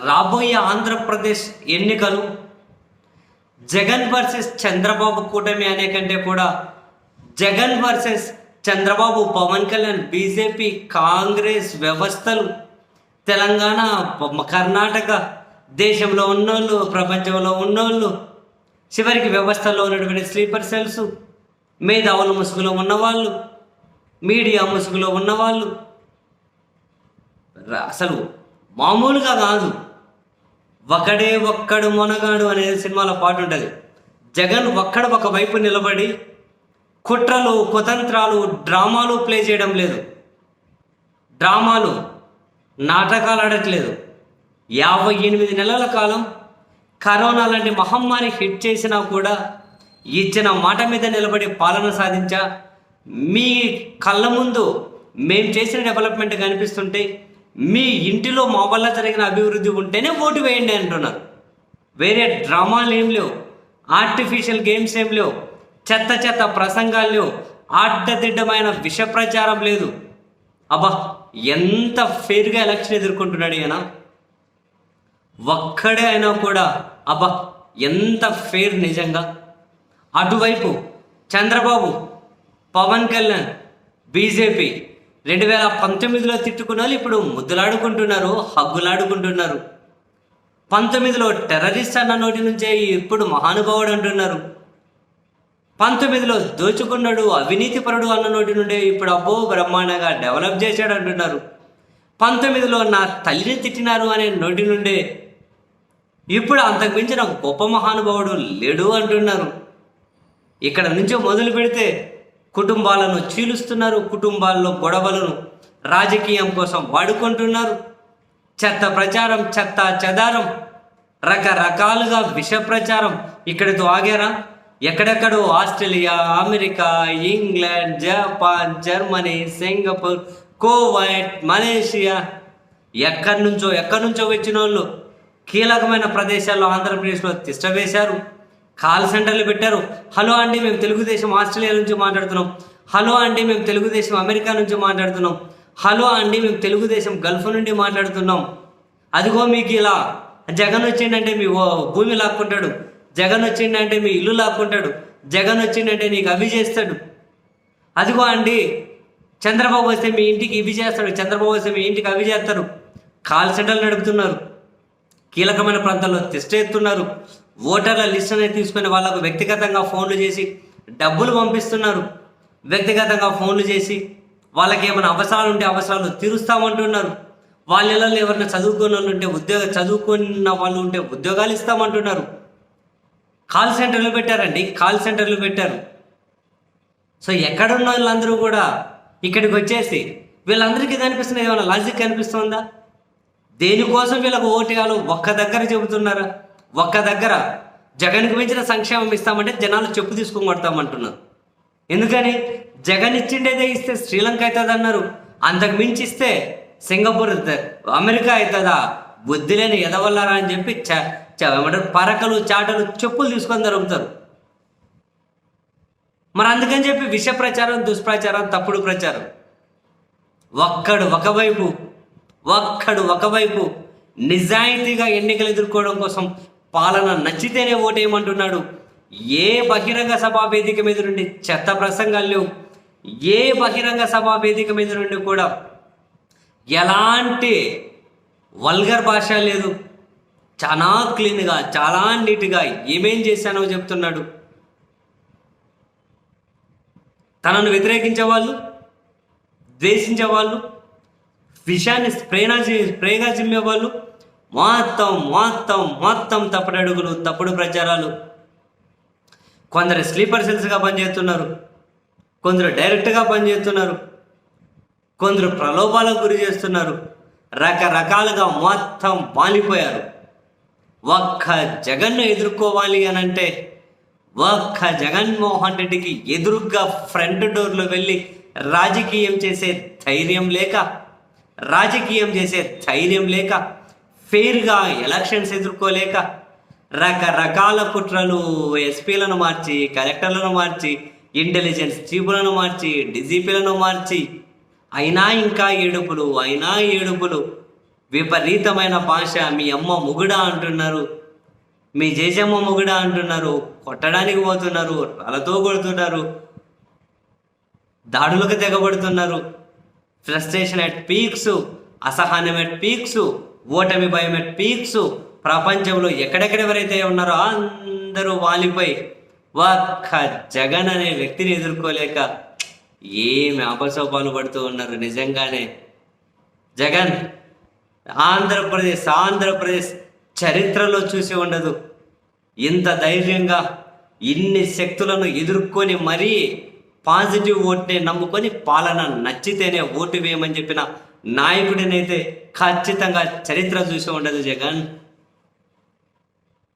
రాబోయే ఆంధ్రప్రదేశ్ ఎన్నికలు జగన్ వర్సెస్ చంద్రబాబు కూటమి అనే కంటే కూడా Jagan versus Chandrababu Pawan Kalyan BJP Congress వ్యవస్థలు తెలంగాణ కర్ణాటక దేశంలో ఉన్నోళ్ళు ప్రపంచంలో ఉన్నోళ్ళు చివరికి వ్యవస్థలో ఉన్నటువంటి స్లీపర్ సెల్స్ మేధావుల ముసుగులో ఉన్నవాళ్ళు మీడియా ముసుగులో ఉన్నవాళ్ళు. అసలు మామూలుగా కాదు. ఒకడే ఒక్కడు మొనగాడు అనే సినిమాలో పాట ఉంటుంది జగన్ ఒక్కడు ఒక వైపు నిలబడి కుట్రలు కుతంత్రాలు డ్రామాలు ప్లే చేయడం లేదు. డ్రామాలు నాటకాలు ఆడట్లేదు. యాభై ఎనిమిది నెలల కాలం కరోనా లాంటి మహమ్మారి హిట్ చేసినా కూడా ఇచ్చిన మాట మీద నిలబడి పాలన సాధించా మీ కళ్ళ ముందు మేము చేసిన డెవలప్మెంట్ కనిపిస్తుంటే మీ ఇంటిలో మా వల్ల జరిగిన అభివృద్ధి ఉంటేనే ఓటు వేయండి అంటున్నారు. వేరే డ్రామాలు ఏం లేవు. ఆర్టిఫిషియల్ గేమ్స్ ఏం లేవు. చెత్త చెత్త ప్రసంగాలు లేవు. అడ్డదిడ్డమైన విష ప్రచారం లేదు. అబ్బా ఎంత ఫేర్గా ఎలక్షన్ ఎదుర్కొంటున్నాడు ఈయన. ఒక్కడే అయినా కూడా అబ్బా ఎంత ఫేర్ నిజంగా. అటువైపు చంద్రబాబు పవన్ కళ్యాణ్ బీజేపీ రెండు వేల పంతొమ్మిదిలో తిట్టుకున్న వాళ్ళు ఇప్పుడు ముద్దులాడుకుంటున్నారు హగ్గులాడుకుంటున్నారు. పంతొమ్మిదిలో టెర్రరిస్ట్ అన్న నోటి నుంచే ఇప్పుడు మహానుభావుడు అంటున్నారు. పంతొమ్మిదిలో దోచుకున్నాడు అవినీతిపరుడు అన్న నోటి నుండే ఇప్పుడు అబ్బో బ్రహ్మాండంగా డెవలప్ చేశాడు అంటున్నారు. పంతొమ్మిదిలో నా తల్లిని తిట్టినారు అనే నోటి నుండే ఇప్పుడు అంతకు మించిన గొప్ప మహానుభావుడు లేడు అంటున్నారు. ఇక్కడ నుంచి మొదలు పెడితే కుటుంబాలను చీలుస్తున్నారు కుటుంబాల్లో గొడవలను రాజకీయం కోసం వాడుకుంటున్నారు. చెత్త ప్రచారం చెత్త చెదారం రకరకాలుగా విష ప్రచారం ఇక్కడితో ఆగారా? ఎక్కడెక్కడో Australia America England Japan Germany Singapore Kuwait Malaysia ఎక్కడి నుంచో ఎక్కడి నుంచో వచ్చిన వాళ్ళు కీలకమైన ప్రదేశాల్లో ఆంధ్రప్రదేశ్లో తిష్ట వేశారు. కాల్ సెంటర్లు పెట్టారు. హలో అండి మేము తెలుగుదేశం ఆస్ట్రేలియా నుంచి మాట్లాడుతున్నాం. హలో అండి మేము తెలుగుదేశం అమెరికా నుంచి మాట్లాడుతున్నాం. హలో అండి మేము తెలుగుదేశం గల్ఫ్ నుండి మాట్లాడుతున్నాం. అదిగో మీకు ఇలా జగన్ వచ్చిండంటే మీ భూమి లాక్కుంటాడు. జగన్ వచ్చిండంటే మీ ఇల్లు లాక్కుంటాడు. జగన్ వచ్చిండంటే నీకు అవి చేస్తాడు. అదిగో అండి చంద్రబాబు వస్తే మీ ఇంటికి ఇవి చేస్తాడు. చంద్రబాబు వస్తే మీ ఇంటికి అవి చేస్తారు. కాల్ సెంటర్లు నడుపుతున్నారు. కీలకమైన ప్రాంతాల్లో టెస్ట్ ఎత్తున్నారు. ఓటర్ల లిస్ట్ అనేది తీసుకుని వాళ్ళకు వ్యక్తిగతంగా ఫోన్లు చేసి డబ్బులు పంపిస్తున్నారు. వ్యక్తిగతంగా ఫోన్లు చేసి వాళ్ళకి ఏమైనా అవసరాలు ఉంటే అవసరాలు తీరుస్తామంటున్నారు. వాళ్ళ ఇళ్ళల్లో ఎవరైనా చదువుకున్న వాళ్ళు ఉంటే ఉద్యోగ చదువుకున్న వాళ్ళు ఉంటే ఉద్యోగాలు ఇస్తామంటున్నారు. కాల్ సెంటర్లు పెట్టారండి కాల్ సెంటర్లు పెట్టారు. సో ఎక్కడున్న వాళ్ళందరూ కూడా ఇక్కడికి వచ్చేసి వీళ్ళందరికీ కనిపిస్తున్న ఏమైనా లాజిక్ కనిపిస్తుందా? దేనికోసం వీళ్ళకు ఓటేయాలో ఒక్క దగ్గర చెబుతున్నారా? ఒక్క దగ్గర జగన్కి మించిన సంక్షేమం ఇస్తామంటే జనాలు చెప్పు తీసుకొని కొడతామంటున్నారు ఎందుకని? జగన్ ఇచ్చిండేదే ఇస్తే శ్రీలంక అవుతుంది అన్నారు. అంతకు మించి ఇస్తే సింగపూర్ అమెరికా అవుతుందా? బుద్ధి లేని ఎదవల్లారా అని చెప్పి ఏమంటారు? పరకలు చాటలు చెప్పులు తీసుకొని జరుగుతారు మరి అందుకని చెప్పి విష ప్రచారం దుష్ప్రచారం తప్పుడు ప్రచారం. ఒక్కడు ఒకవైపు ఒక్కడు ఒకవైపు నిజాయితీగా ఎన్నికలు ఎదుర్కోవడం కోసం పాలన నచ్చితేనే ఓటేయమంటున్నాడు. ఏ బహిరంగ సభా వేదిక మీద నుండి చెత్త ప్రసంగాలు లేవు. ఏ బహిరంగ సభా వేదిక మీద నుండి కూడా ఎలాంటి వల్గర్ భాష లేదు. చాలా క్లీన్గా చాలా నీట్గా ఏమేం చేశానో చెప్తున్నాడు. తనను వ్యతిరేకించే వాళ్ళు ద్వేషించే వాళ్ళు విషయాన్ని స్ప్రేనా స్ప్రేగా చిమ్మే వాళ్ళు మొత్తం మొత్తం మొత్తం తప్పుడు అడుగులు తప్పుడు ప్రచారాలు. కొందరు స్లీపర్ సెల్స్గా పనిచేస్తున్నారు. కొందరు డైరెక్ట్గా పనిచేస్తున్నారు. కొందరు ప్రలోభాలకు గురి చేస్తున్నారు. రకరకాలుగా మొత్తం మాలిపోయారు ఒక్క జగన్ను ఎదుర్కోవాలి అని అంటే ఒక్క జగన్మోహన్ రెడ్డికి ఎదురుగా ఫ్రంట్ డోర్లో వెళ్ళి రాజకీయం చేసే ధైర్యం లేక రాజకీయం చేసే ధైర్యం లేక ఫెయిర్గా ఎలక్షన్స్ ఎదుర్కోలేక రకరకాల కుట్రలు ఎస్పీలను మార్చి కలెక్టర్లను మార్చి ఇంటెలిజెన్స్ చీపులను మార్చి డీజీపీలను మార్చి అయినా ఇంకా ఏడుపులు అయినా ఏడుపులు. విపరీతమైన భాష మీ అమ్మ ముగుడా అంటున్నారు. మీ జేజమ్మ ముగుడా అంటున్నారు. కొట్టడానికి పోతున్నారు రాళ్ళతో కొడుతున్నారు. దాడులకు తెగబడుతున్నారు. ఫ్రస్ట్రేషన్ అట్ పీక్స్ అసహనం అట్ పీక్స్. ఓటమి భయం ఎట్ పీక్స్. ప్రపంచంలో ఎక్కడెక్కడెవరైతే ఉన్నారో అందరూ వాలిపోయి ఒక్క జగన్ అనే వ్యక్తిని ఎదుర్కోలేక ఏమి అపశోపాలు పడుతూ ఉన్నారు నిజంగానే. జగన్ ఆంధ్రప్రదేశ్ ఆంధ్రప్రదేశ్ చరిత్రలో చూసి ఉండదు. ఇంత ధైర్యంగా ఇన్ని శక్తులను ఎదుర్కొని మరీ పాజిటివ్ ఓట్నే నమ్ముకొని పాలన నచ్చితేనే ఓటు వేయమని చెప్పిన నాయకుడినైతే ఖచ్చితంగా చరిత్ర చూసి ఉండదు జగన్.